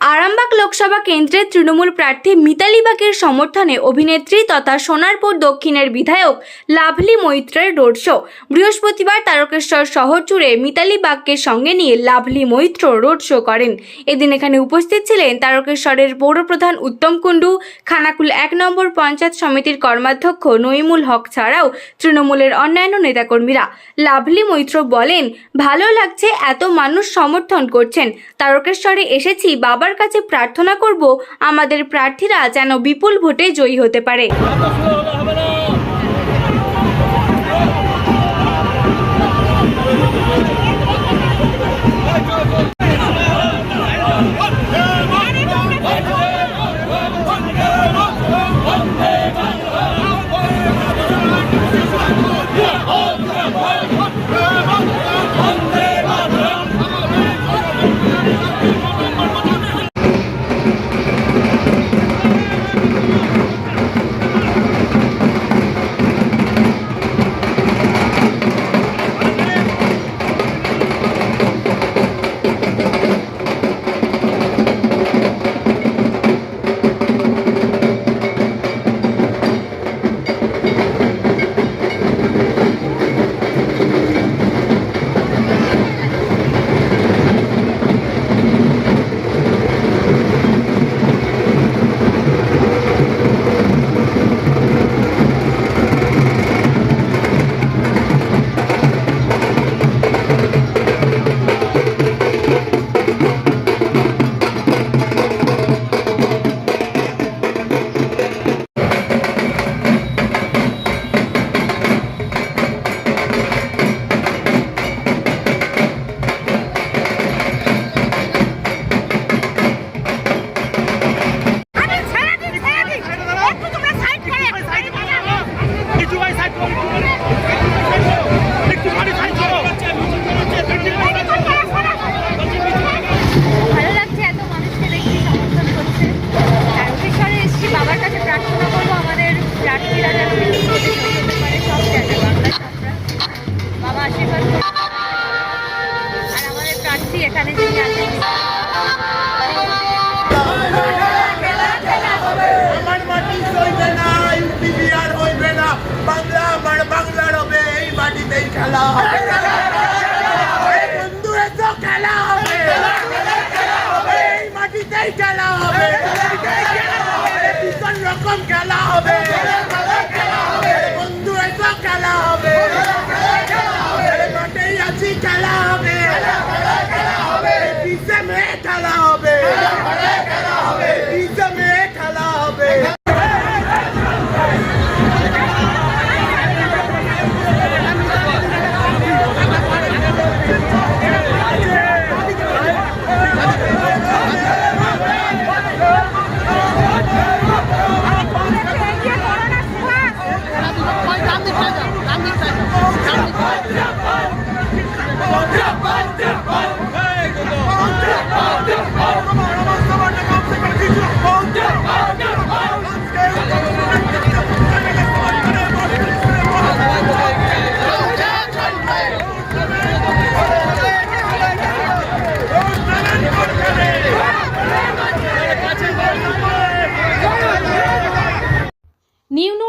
আরামবাগ লোকসভা কেন্দ্রের তৃণমূল প্রার্থী মিতালি বাগের সমর্থনে অভিনেত্রী তথা সোনারপুর দক্ষিণের বিধায়ক লাভলি মৈত্রের রোড শো। বৃহস্পতিবার তারকেশ্বর শহর জুড়ে মিতালি বাগকে সঙ্গে নিয়ে লাভলি মৈত্র রোড শো করেন। এদিন এখানে উপস্থিত ছিলেন তারকেশ্বরের পৌরপ্রধান উত্তম কুণ্ডু, খানাকুল এক নম্বর পঞ্চায়েত সমিতির কর্মাধ্যক্ষ নইমুল হক ছাড়াও তৃণমূলের অন্যান্য নেতাকর্মীরা। লাভলি মৈত্র বলেন, ভালো লাগছে এত মানুষ সমর্থন করছেন। তারকেশ্বরে এসেছি, বাবার কাছে প্রার্থনা করব আমাদের প্রার্থীরা যেন বিপুল ভোটে জয়ী হতে পারে। বাংলা সবরা বাবা আশীর্বাদ আর আমাদের প্রার্থী এখানে যিনি আছেন বাংলা আমার বাংলার হবে, এই মাটিতেই খেলা হবে। বন্ধু খেলা হবে। খেলা হবে। ভীষণ রকম খেলা হবে।